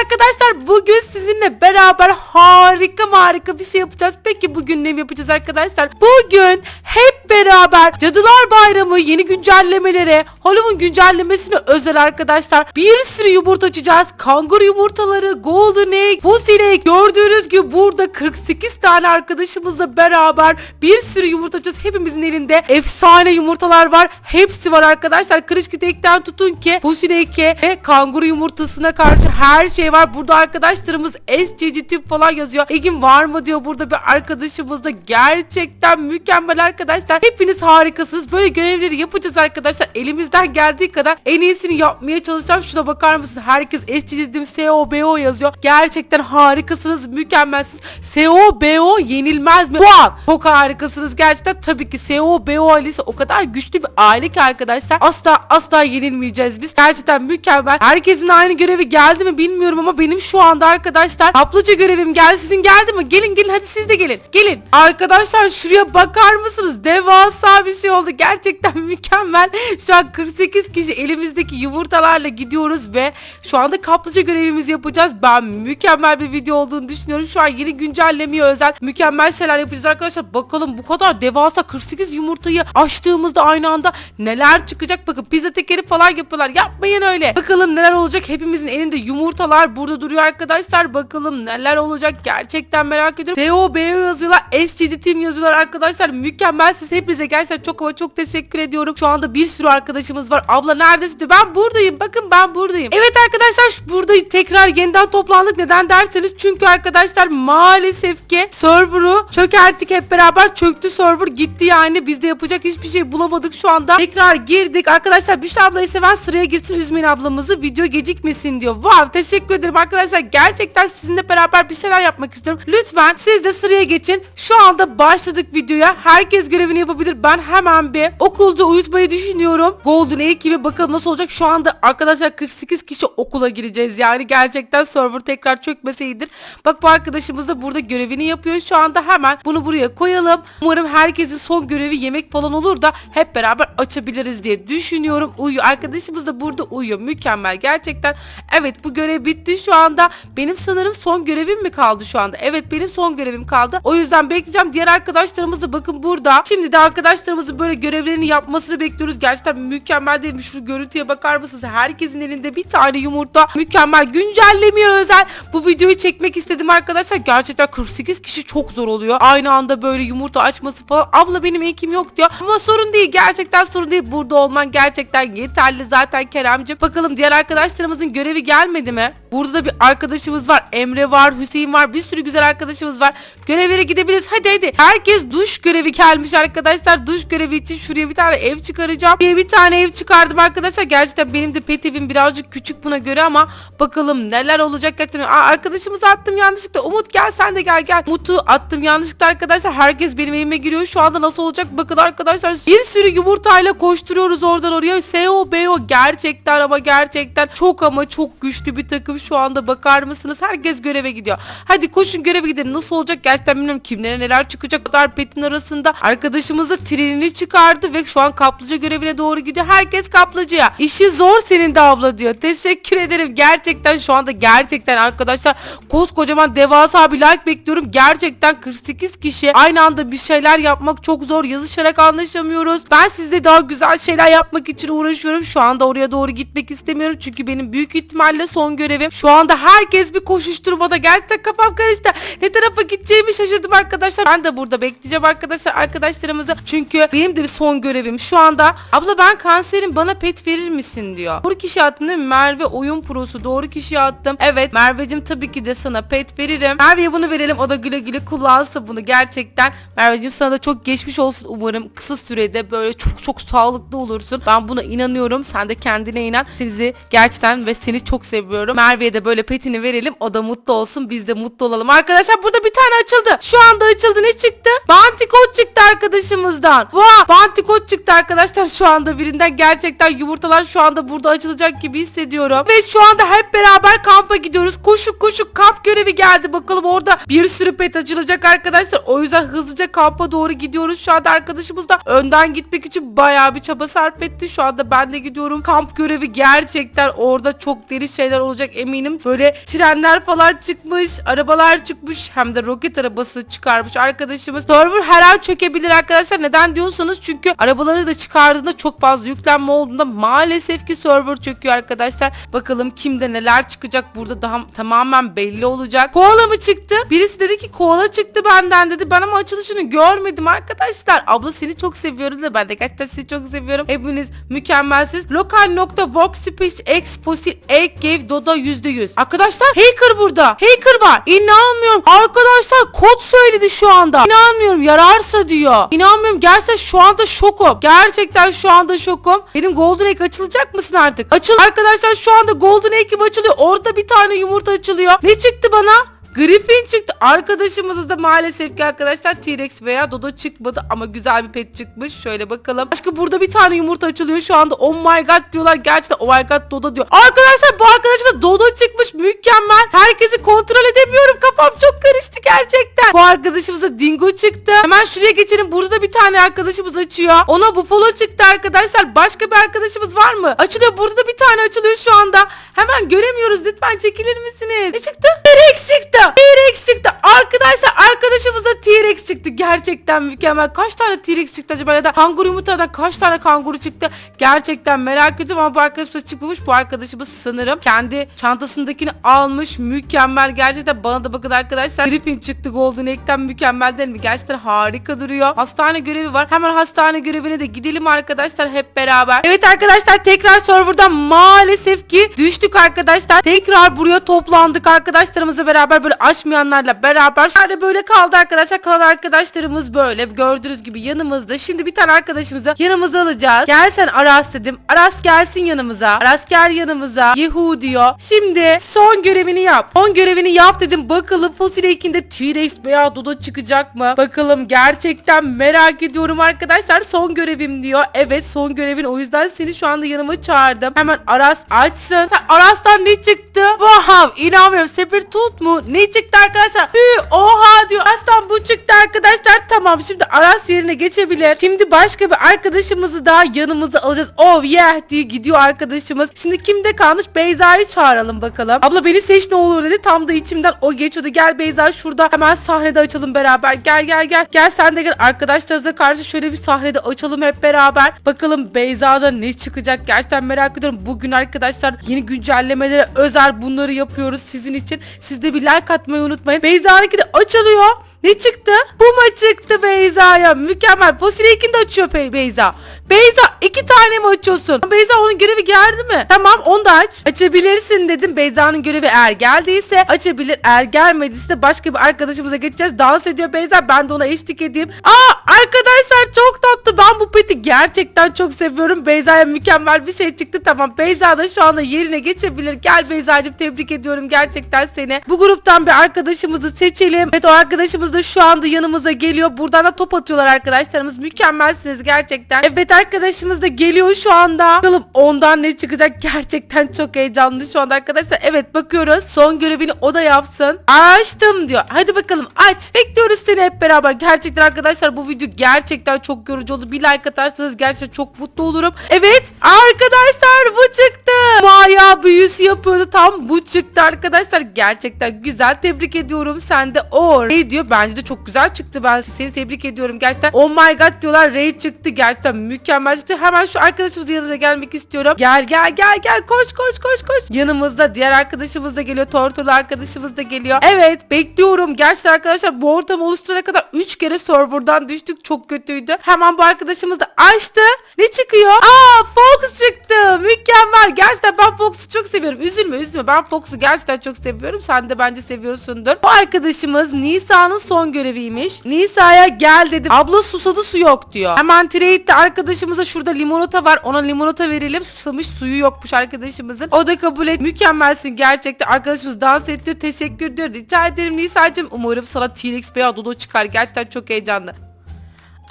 Arkadaşlar bugün sizinle beraber harika harika bir şey yapacağız. Peki bugün ne yapacağız arkadaşlar? Bugün hep beraber Cadılar Bayramı yeni güncellemelere, Halloween güncellemesine özel arkadaşlar bir sürü yumurta açacağız. Kanguru yumurtaları, golden egg, fossil egg. Gördüğünüz gibi burada 48 tane arkadaşımızla beraber bir sürü yumurta açacağız. Hepimizin elinde efsane yumurtalar var. Hepsi var arkadaşlar. Kırışkı tekten tutun ki fossil egg'e ve kanguru yumurtasına karşı her şey var. Burada arkadaşlarımız SCC tüp falan yazıyor. Egin var mı diyor burada bir arkadaşımız da gerçekten mükemmel arkadaşlar. Hepiniz harikasınız. Böyle görevleri yapacağız arkadaşlar. Elimizden geldiği kadar en iyisini yapmaya çalışacağım. Şuna bakar mısınız? Herkes SCC dedim SOBO yazıyor. Gerçekten harikasınız. Mükemmelsiniz. SOBO yenilmez mi? Wow! Çok harikasınız. Gerçekten tabii ki SOBO ailesi o kadar güçlü bir aile ki arkadaşlar. Asla asla yenilmeyeceğiz biz. Gerçekten mükemmel. Herkesin aynı görevi geldi mi bilmiyorum ama benim şu anda arkadaşlar kaplıca görevim geldi. Sizin geldi mi? Gelin gelin hadi siz de gelin. Gelin. Arkadaşlar şuraya bakar mısınız? Devasa bir şey oldu. Gerçekten mükemmel. Şu an 48 kişi elimizdeki yumurtalarla gidiyoruz ve şu anda kaplıca görevimizi yapacağız. Ben mükemmel bir video olduğunu düşünüyorum. Şu an yeni güncellemeye özel mükemmel şeyler yapacağız arkadaşlar. Bakalım bu kadar devasa 48 yumurtayı açtığımızda aynı anda neler çıkacak. Bakın pizza tekeri falan yapıyorlar. Yapmayın öyle. Bakalım neler olacak. Hepimizin elinde yumurtalar burada duruyor arkadaşlar. Bakalım neler olacak. Gerçekten merak ediyorum. TOBO yazıyorlar. SCD Team yazıyorlar arkadaşlar. Mükemmel. Siz hepinize gerçekten çok ama çok teşekkür ediyorum. Şu anda bir sürü arkadaşımız var. Abla neredesin? Ben buradayım. Bakın ben buradayım. Evet arkadaşlar burada tekrar yeniden toplandık. Neden derseniz çünkü arkadaşlar maalesef ki server'ı çökerttik hep beraber. Çöktü server gitti yani. Biz de yapacak hiçbir şey bulamadık şu anda. Tekrar girdik. Arkadaşlar Büşra ablayı seven sıraya girsin üzmeyin ablamızı. Video gecikmesin diyor. Wow teşekkür ederim arkadaşlar. Gerçekten sizinle beraber bir şeyler yapmak istiyorum. Lütfen siz de sıraya geçin. Şu anda başladık videoya. Herkes görevini yapabilir. Ben hemen bir okulda uyutmayı düşünüyorum. Golden Egg gibi bakalım nasıl olacak. Şu anda arkadaşlar 48 kişi okula gireceğiz. Yani gerçekten server tekrar çökmese iyidir. Bak bu arkadaşımız da burada görevini yapıyor. Şu anda hemen bunu buraya koyalım. Umarım herkesin son görevi yemek falan olur da hep beraber açabiliriz diye düşünüyorum. Uyuyor. Arkadaşımız da burada uyuyor. Mükemmel. Gerçekten evet bu görev bitti şu anda. Benim sanırım son görevim mi kaldı şu anda? Evet benim son görevim kaldı. O yüzden bekleyeceğim. Diğer arkadaşlarımız da bakın burada. Şimdi de arkadaşlarımızın böyle görevlerini yapmasını bekliyoruz. Gerçekten mükemmel değil mi? Şu görüntüye bakar mısınız? Herkesin elinde bir tane yumurta. Mükemmel. Güncellemeye özel. Bu videoyu çekmek istedim arkadaşlar. Gerçekten 48 kişi çok zor oluyor. Aynı anda böyle yumurta açması falan. Abla benim ekim yok diyor. Ama sorun değil. Gerçekten sorun değil. Burada olman gerçekten yeterli zaten Keremci. Bakalım diğer arkadaşlarımızın görevi gelmedi mi? Burada da bir arkadaşımız var. Emre var, Hüseyin var. Bir sürü güzel arkadaşımız var. Görevlere gidebiliriz. Hadi hadi. Herkes duş görevi gelmiş arkadaşlar. Duş görevi için şuraya bir tane ev çıkaracağım. Diye bir tane ev çıkardım arkadaşlar. Gerçekten benim de pet evim birazcık küçük buna göre ama bakalım neler olacak. Aa, arkadaşımızı attım yanlışlıkla. Umut gel sen de gel gel. Umut'u attım yanlışlıkla arkadaşlar. Herkes benim evime giriyor. Şu anda nasıl olacak bakın arkadaşlar. Bir sürü yumurtayla koşturuyoruz oradan oraya. SEO BEO gerçekten ama gerçekten çok ama çok güçlü bir takım şu anda bakar mısınız? Herkes göreve gidiyor. Hadi koşun göreve gidelim. Nasıl olacak gerçekten bilmiyorum. Kimlere neler çıkacak. Kadar petin arasında arkadaşımız da trenini çıkardı ve şu an kaplıca görevine doğru gidiyor. Herkes kaplıcaya. İşi zor senin de abla diyor. Teşekkür ederim. Gerçekten şu anda gerçekten arkadaşlar koskocaman devasa bir like bekliyorum. Gerçekten 48 kişi aynı anda bir şeyler yapmak çok zor. Yazışarak anlaşamıyoruz. Ben sizde daha güzel şeyler yapmak için uğraşıyorum. Şu anda oraya doğru gitmek istemiyorum. Çünkü benim büyük ihtimalle son görevim. Şu anda herkes bir koşuşturmada. Gerçekten kafam karıştı. Ne tarafa gideceğimi şaşırdım arkadaşlar. Ben de burada bekleyeceğim arkadaşlar arkadaşlarımızı. Çünkü benim de bir son görevim. Şu anda abla ben kanserim bana pet verir misin diyor. Doğru kişi attım değil mi? Merve oyun prosu. Doğru kişiye attım. Evet Merveciğim tabii ki de sana pet veririm. Merve'ye bunu verelim. O da güle güle kullansın bunu gerçekten. Merveciğim sana da çok geçmiş olsun umarım. Kısa sürede böyle çok çok sağlıklı olursun. Ben buna inanıyorum. Sen de kendine inan. Sizi gerçekten ve seni çok seviyorum. Merve Barbie'ye de böyle petini verelim. O da mutlu olsun. Biz de mutlu olalım. Arkadaşlar burada bir tane açıldı. Şu anda açıldı. Ne çıktı? Bantikot çıktı arkadaşımızdan. Vah! Bantikot çıktı arkadaşlar şu anda birinden. Gerçekten yumurtalar şu anda burada açılacak gibi hissediyorum. Ve şu anda hep beraber kampa gidiyoruz. Koşuk koşuk kamp görevi geldi. Bakalım orada bir sürü pet açılacak arkadaşlar. O yüzden hızlıca kampa doğru gidiyoruz. Şu anda arkadaşımız da önden gitmek için bayağı bir çaba sarf etti. Şu anda ben de gidiyorum. Kamp görevi gerçekten orada çok deli şeyler olacak eminim. Böyle trenler falan çıkmış. Arabalar çıkmış. Hem de roket arabası çıkarmış arkadaşımız. Server her an çökebilir arkadaşlar. Neden diyorsanız çünkü arabaları da çıkardığında çok fazla yüklenme olduğunda maalesef ki server çöküyor arkadaşlar. Bakalım kimde neler çıkacak burada daha tamamen belli olacak. Koala mı çıktı? Birisi dedi ki koala çıktı benden dedi. Ben ama açılışını görmedim arkadaşlar. Abla seni çok seviyorum da ben de gerçekten sizi çok seviyorum. Hepiniz mükemmelsiniz. Local.workspace X Fossil Egg Gave Doda %100. Arkadaşlar hacker burada. Hacker var. İnanmıyorum. Arkadaşlar kod söyledi şu anda. İnanmıyorum yararsa diyor. İnanmıyorum gerçekten şu anda şokum. Gerçekten şu anda şokum. Benim Golden Egg açılacak mısın artık? Açıl. Arkadaşlar şu anda Golden Egg'im açılıyor. Orada bir tane yumurta açılıyor. Ne çıktı bana? Griffin çıktı. Arkadaşımızda da maalesef ki arkadaşlar T-Rex veya Dodo çıkmadı ama güzel bir pet çıkmış. Şöyle bakalım. Başka burada bir tane yumurta açılıyor şu anda. Oh my god diyorlar. Gerçekten oh my god Dodo diyor. Arkadaşlar bu arkadaşımız Dodo çıkmış. Mükemmel. Herkesi kontrol edemiyorum. Kafam çok karıştı gerçekten. Bu arkadaşımıza Dingo çıktı. Hemen şuraya geçelim. Burada da bir tane arkadaşımız açıyor. Ona Buffalo çıktı arkadaşlar. Başka bir arkadaşımız var mı? Açılıyor. Burada da bir tane açılıyor şu anda. Hemen göremiyoruz. Lütfen çekilir misiniz? Ne çıktı? T-Rex çıktı. T-Rex çıktı. Arkadaşlar arkadaşımıza T-Rex çıktı. Gerçekten mükemmel. Kaç tane T-Rex çıktı acaba ya da kanguru yumurtadan kaç tane kanguru çıktı? Gerçekten merak ediyorum ama bu arkadaşımız çıkmamış. Bu arkadaşımız sanırım kendi çantasındakini almış. Mükemmel. Gerçekten bana da bakın arkadaşlar. Griffin çıktı Golden Egg'ten mükemmel değil mi? Gerçekten harika duruyor. Hastane görevi var. Hemen hastane görevine de gidelim arkadaşlar hep beraber. Evet arkadaşlar tekrar serverdan maalesef ki düştük arkadaşlar. Tekrar buraya toplandık arkadaşlarımızla beraber böyle açmayanlarla beraber. Şöyle böyle kaldı arkadaşlar. Kalan arkadaşlarımız böyle gördüğünüz gibi yanımızda. Şimdi bir tane arkadaşımızı yanımıza alacağız. Gel sen Aras dedim. Aras gelsin yanımıza. Aras gel yanımıza. Yehu diyor. Şimdi son görevini yap. Son görevini yap dedim. Bakalım Fosil Ekin'de T-Rex veya Dodo çıkacak mı? Bakalım gerçekten merak ediyorum arkadaşlar. Son görevim diyor. Evet son görevin. O yüzden seni şu anda yanıma çağırdım. Hemen Aras açsın. Sen Aras'tan ne çıktı? Wow inanmıyorum. Sepir tut mu? Ne çıktı arkadaşlar? Hü oha diyor. Aras'tan bu çıktı arkadaşlar. Tamam şimdi Aras yerine geçebilir. Şimdi başka bir arkadaşımızı daha yanımıza alacağız. Oh yeah diye gidiyor arkadaşımız. Şimdi kimde kalmış? Beyza'yı çağıralım bakalım. Abla beni seç ne olur dedi. Tam da içimden o geçiyordu. Gel Beyza şurada hemen sahnede açalım beraber. Gel gel gel. Gel sen de gel. Arkadaşlarımıza karşı şöyle bir sahnede açalım hep beraber. Bakalım Beyza'da ne çıkacak? Gerçekten merak ediyorum. Bugün arkadaşlar yeni güncellemelere özel bunları yapıyoruz sizin için. Siz de bir like atmayı unutmayın. Beyza'nınki de açılıyor. Ne çıktı? Bu mu çıktı Beyza'ya? Mükemmel. Fosil Ekin de açıyor Bey Beyza. Beyza iki tane mi açıyorsun? Beyza onun görevi geldi mi? Tamam onu da aç. Açabilirsin dedim. Beyza'nın görevi eğer geldiyse açabilir. Eğer gelmediyse de başka bir arkadaşımıza geçeceğiz. Dans ediyor Beyza. Ben de ona eşlik edeyim. Aa arkadaşlar çok tatlı. Ben bu peti gerçekten çok seviyorum. Beyza'ya mükemmel bir şey çıktı. Tamam Beyza da şu anda yerine geçebilir. Gel Beyza'cığım tebrik ediyorum gerçekten seni. Bu gruptan bir arkadaşımızı seçelim. Evet o arkadaşımız da şu anda yanımıza geliyor. Buradan da top atıyorlar arkadaşlarımız. Mükemmelsiniz gerçekten. Evet arkadaşımız da geliyor şu anda. Bakalım ondan ne çıkacak gerçekten çok heyecanlı şu anda arkadaşlar. Evet bakıyoruz. Son görevini o da yapsın. Açtım diyor. Hadi bakalım aç. Bekliyoruz seni hep beraber. Gerçekten arkadaşlar bu video gerçekten çok yorucu oldu. Bir like atarsanız gerçekten çok mutlu olurum. Evet arkadaşlar bu çıktı. Maya büyüsü yapıyordu. Tam bu çıktı arkadaşlar. Gerçekten güzel. Tebrik ediyorum. Sen de o. Ne diyor? Bence de çok güzel çıktı. Ben seni tebrik ediyorum. Gerçekten oh my god diyorlar. Ray çıktı. Gerçekten mükemmel çıktı. Hemen şu arkadaşımızın yanına gelmek istiyorum. Gel gel gel gel. Koş koş koş koş. Yanımızda diğer arkadaşımız da geliyor. Tortulu arkadaşımız da geliyor. Evet bekliyorum. Gerçekten arkadaşlar bu ortamı oluşturana kadar 3 kere serverdan düştük. Çok kötüydü. Hemen bu arkadaşımız da açtı. Ne çıkıyor? Aa Fox çıktı. Mükemmel. Gerçekten ben Fox'u çok seviyorum. Üzülme üzülme. Ben Fox'u gerçekten çok seviyorum. Sen de bence seviyorsundur. Bu arkadaşımız Nisa'nın son göreviymiş. Nisa'ya gel dedim. Abla susadı su yok diyor. Hemen arkadaş arkadaşımıza şurada limonata var. Ona limonata verelim. Susamış suyu yokmuş arkadaşımızın. O da kabul et. Mükemmelsin gerçekten. Arkadaşımız dans ediyor. Teşekkür ediyor. Rica ederim Nisa'cığım. Umarım sana T-Rex veya Dodo çıkar. Gerçekten çok heyecanlı.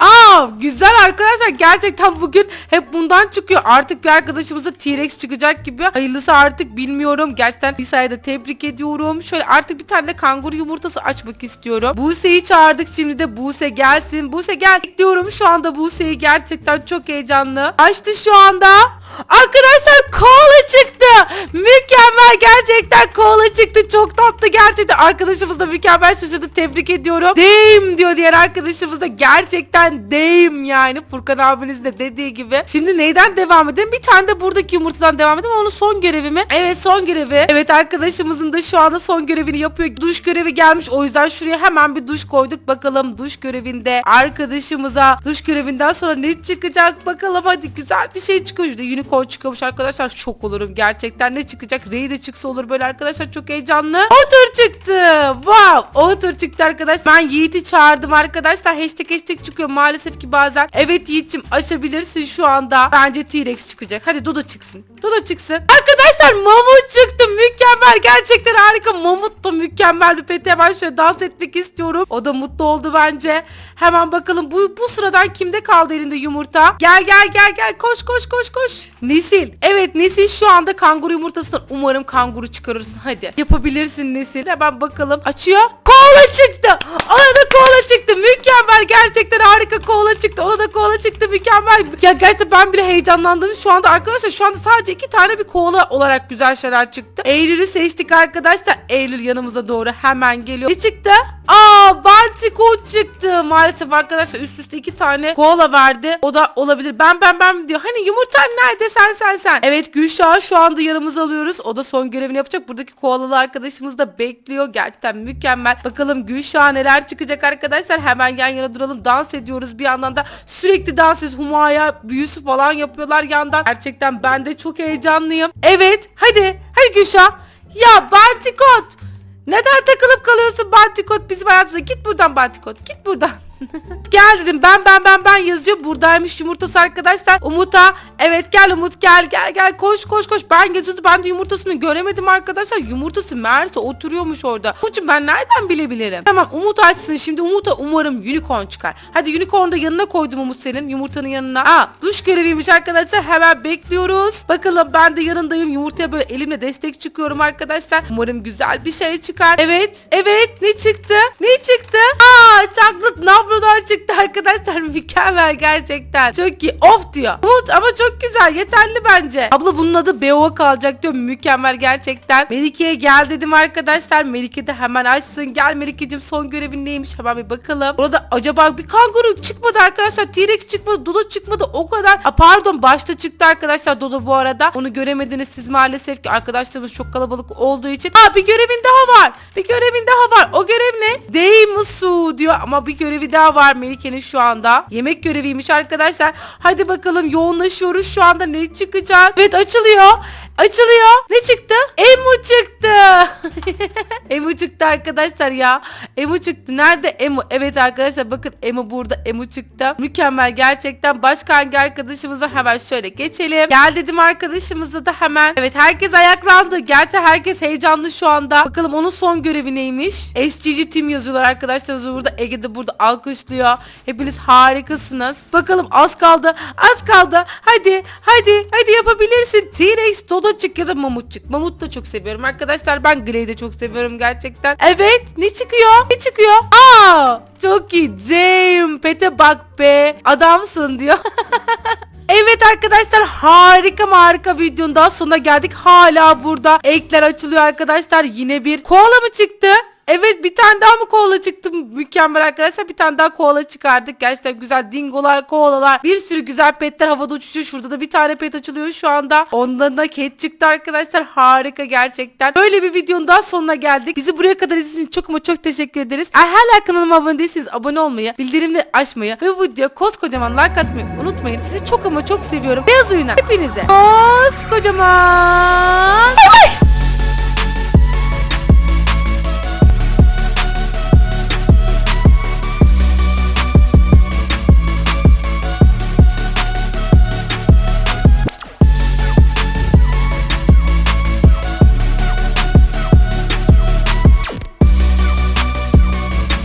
Aa güzel arkadaşlar gerçekten bugün hep bundan çıkıyor. Artık bir arkadaşımıza T-Rex çıkacak gibi. Hayırlısı artık bilmiyorum. Gerçekten Lisa'yı da tebrik ediyorum. Şöyle artık bir tane de kanguru yumurtası açmak istiyorum. Buse'yi çağırdık şimdi de Buse gelsin. Buse gel. Bekliyorum şu anda Buse'yi gerçekten çok heyecanlı. Açtı şu anda. Arkadaşlar gerçekten kola çıktı. Çok tatlı gerçekten. Arkadaşımız da mükemmel şaşırdı. Tebrik ediyorum. Deyim diyor diğer arkadaşımız da. Gerçekten deyim yani. Furkan abiniz de dediği gibi. Şimdi neyden devam edelim? Bir tane de buradaki yumurtadan devam edelim. Onun son görevi mi? Evet son görevi. Evet arkadaşımızın da şu anda son görevini yapıyor. Duş görevi gelmiş. O yüzden şuraya hemen bir duş koyduk. Bakalım duş görevinde arkadaşımıza duş görevinden sonra ne çıkacak? Bakalım hadi güzel bir şey çıkıyor. Şurada unicorn çıkıyormuş arkadaşlar. Şok olurum gerçekten. Ne çıkacak? Ray de çıksa olur böyle arkadaşlar. Çok heyecanlı. Otur çıktı. Wow. Otur çıktı arkadaşlar. Ben Yiğit'i çağırdım arkadaşlar. Hashtag hashtag çıkıyor maalesef ki bazen. Evet Yiğit'cim açabilirsin şu anda. Bence T-Rex çıkacak. Hadi Dodo çıksın. Dodo çıksın. Arkadaşlar mamut çıktı. Mükemmel. Gerçekten harika. Mamut da mükemmel bir pet. Hemen şöyle dans etmek istiyorum. O da mutlu oldu bence. Hemen bakalım bu, bu sıradan kimde kaldı elinde yumurta? Gel gel gel gel. Koş koş koş koş. Nesil. Evet Nesil şu anda kanguru yumurtasından umarım kanguru çıkarırsın. Hadi. Yapabilirsin Nesil. Hemen bakalım. Açıyor. Kola çıktı. Ona da kola çıktı. Mükemmel. Gerçekten harika kola çıktı. Ona da kola çıktı. Mükemmel. Ya gerçekten ben bile heyecanlandım. Şu anda arkadaşlar şu anda sadece iki tane bir kola olarak güzel şeyler çıktı. Eylül'ü seçtik arkadaşlar. Eylül yanımıza doğru hemen geliyor. Ne çıktı? Aa Baltiko çıktı. Maalesef arkadaşlar üst üste iki tane kola verdi. O da olabilir. Ben ben ben diyor. Hani yumurtan nerede sen sen sen. Evet Gülşah'ı şu anda yanımıza alıyoruz. O da son görevini yapacak. Buradaki koalalı arkadaşımız da bekliyor. Gerçekten mükemmel. Bakalım Gülşah neler çıkacak arkadaşlar. Hemen yan yana duralım. Dans ediyoruz bir yandan da. Sürekli dans ediyoruz. Humaya büyüsü falan yapıyorlar yandan. Gerçekten ben de çok heyecanlıyım. Evet hadi. Hadi Gülşah. Ya Baltikot. Neden takılıp kalıyorsun Bantikot bizim hayatımıza? Git buradan Bantikot. Git buradan. gel dedim ben ben ben ben yazıyor. Buradaymış yumurtası arkadaşlar. Umut'a evet gel Umut gel gel gel koş koş koş. Ben geziyordum ben de yumurtasını göremedim arkadaşlar. Yumurtası meğerse oturuyormuş orada. Umut'cum ben nereden bilebilirim? Tamam Umut açsın şimdi Umut'a umarım unicorn çıkar. Hadi unicorn da yanına koydum Umut senin yumurtanın yanına. Aa duş göreviymiş arkadaşlar hemen bekliyoruz. Bakalım ben de yanındayım yumurtaya böyle elimle destek çıkıyorum arkadaşlar. Umarım güzel bir şey çıkar. Evet evet ne çıktı? Ne çıktı? Aa chocolate nabrodor çıktı arkadaşlar mükemmel gerçekten. Çok iyi of diyor. Umut ama çok güzel yeterli bence. Abla bunun adı Beo kalacak diyor mükemmel gerçekten. Melike'ye gel dedim arkadaşlar. Melike de hemen açsın. Gel Melike'cim son görevin neymiş hemen bir bakalım. Burada acaba bir kanguru çıkmadı arkadaşlar. T-Rex çıkmadı. Dodo çıkmadı. O kadar. Aa, pardon başta çıktı arkadaşlar Dodo bu arada. Onu göremediniz siz maalesef ki arkadaşlarımız çok kalabalık olduğu için. Aa bir görevin daha var. Bir görevin daha var. O görev ne? Değmusu diyor ama bir görevi daha var Melike'nin şu anda. Yemek göreviymiş arkadaşlar. Hadi bakalım yoğunlaşıyoruz şu anda ne çıkacak? Evet açılıyor. Açılıyor. Ne çıktı? Emu çıktı. Emu çıktı arkadaşlar ya. Emu çıktı. Nerede Emu? Evet arkadaşlar bakın Emu burada. Emu çıktı. Mükemmel gerçekten. Başka hangi arkadaşımız? Hemen şöyle geçelim. Gel dedim arkadaşımıza da hemen. Evet herkes ayaklandı. Gerçi herkes heyecanlı şu anda. Bakalım onun son görevi neymiş? SGG Team yazıyorlar arkadaşlarımız burada. Ege de burada alkışlıyor. Hepiniz harikasınız. Bakalım az kaldı. Az kaldı. Hadi hadi hadi yapabilirsin. T-Rex, Dodoçuk ya da Mamutçuk. Mamut da çok seviyorum arkadaşlar. Ben Grey'i de çok seviyorum gerçekten. Evet ne çıkıyor? Ne çıkıyor? Aa çok iyi. Damn. Pete bak be. Adamsın diyor. Evet arkadaşlar harika harika videonun daha sonuna geldik. Hala burada ekler açılıyor arkadaşlar. Yine bir koala mı çıktı? Evet bir tane daha mı koala çıktı? Mükemmel arkadaşlar bir tane daha koala çıkardık. Gerçekten güzel dingolar, koalalar. Bir sürü güzel petler havada uçuşuyor. Şurada da bir tane pet açılıyor şu anda. Ondan da cat çıktı arkadaşlar. Harika gerçekten. Böyle bir videonun daha sonuna geldik. Bizi buraya kadar izlediğiniz için çok ama çok teşekkür ederiz. Eğer hala kanalıma abone değilseniz abone olmayı, bildirimleri açmayı ve bu videoya koskocaman like atmayı unutmayın. Sizi çok ama çok seviyorum. Beyaz oyuna hepinize koskocaman. Bay bay.